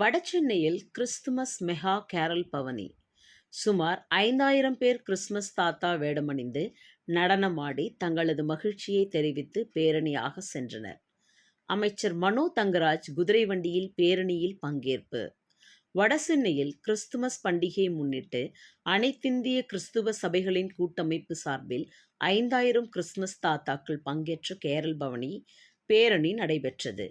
வடசென்னையில் Christmas mega carol பவனி. சுமார் ஐந்தாயிரம் பேர் கிறிஸ்துமஸ் தாத்தா வேடமணிந்து நடனமாடி தங்களது மகிழ்ச்சியை தெரிவித்து பேரணியாக சென்றனர். அமைச்சர் மனோ தங்கராஜ் குதிரை வண்டியில் பேரணியில் பங்கேற்பு. வடசென்னையில் கிறிஸ்துமஸ் பண்டிகையை முன்னிட்டு அனைத்திந்திய கிறிஸ்துவ சபைகளின் கூட்டமைப்பு சார்பில் ஐந்தாயிரம் கிறிஸ்துமஸ் தாத்தாக்கள் பங்கேற்ற கேரல் பவனி பேரணி நடைபெற்றது.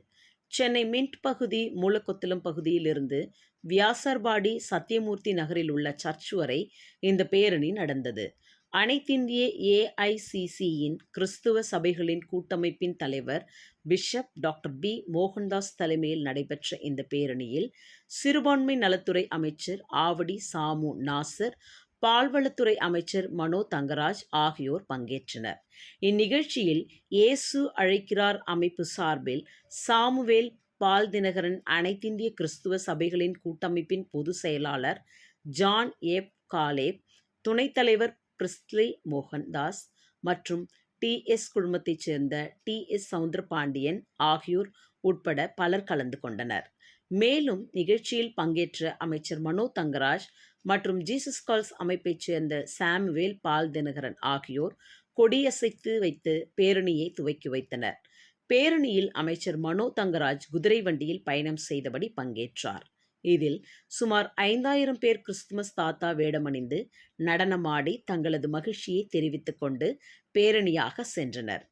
சென்னை மின்ட் பகுதி மூலக்கொத்தளம் பகுதியிலிருந்து வியாசர்பாடி சத்தியமூர்த்தி நகரில் உள்ள சர்ச் வரை இந்த பேரணி நடந்தது. அனைத்திந்திய ஏஐசிசியின் கிறிஸ்துவ சபைகளின் கூட்டமைப்பின் தலைவர் பிஷப் டாக்டர் பி. மோகன்தாஸ் தலைமையில் நடைபெற்ற இந்த பேரணியில் சிறுபான்மை நலத்துறை அமைச்சர் ஆவடி சாமு நாசர் பால்வளத்துறை அமைச்சர் மனோ தங்கராஜ் ஆகியோர் பங்கேற்றனர். இந்நிகழ்ச்சியில் இயேசு அழைக்கிறார் அமைப்பு சார்பில் சாமுவேல் பால் தினகரன் அனைத்திந்திய கிறிஸ்துவ சபைகளின் கூட்டமைப்பின் பொதுச் செயலாளர் ஜான் ஏப் காலேப் துணைத் தலைவர் பிரிஸ்லி மோகன்தாஸ் மற்றும் டிஎஸ் குழுமத்தைச் சேர்ந்த டி எஸ் சவுந்தரபாண்டியன் ஆகியோர் உட்பட பலர் கலந்து கொண்டனர். மேலும் நிகழ்ச்சியில் பங்கேற்ற அமைச்சர் மனோ தங்கராஜ் மற்றும் ஜீசஸ் கால்ஸ் அமைப்பைச் சேர்ந்த சாம்வேல் பால் தினகரன் ஆகியோர் கொடியசைத்து வைத்து பேரணியை துவக்கி வைத்தனர். பேரணியில் அமைச்சர் மனோ தங்கராஜ் குதிரை வண்டியில் பயணம் செய்தபடி பங்கேற்றார். இதில் சுமார் ஐந்தாயிரம் பேர் கிறிஸ்துமஸ் தாத்தா வேடமணிந்து நடனமாடி தங்களது மகிழ்ச்சியை தெரிவித்துக் கொண்டு பேரணியாக சென்றனர்.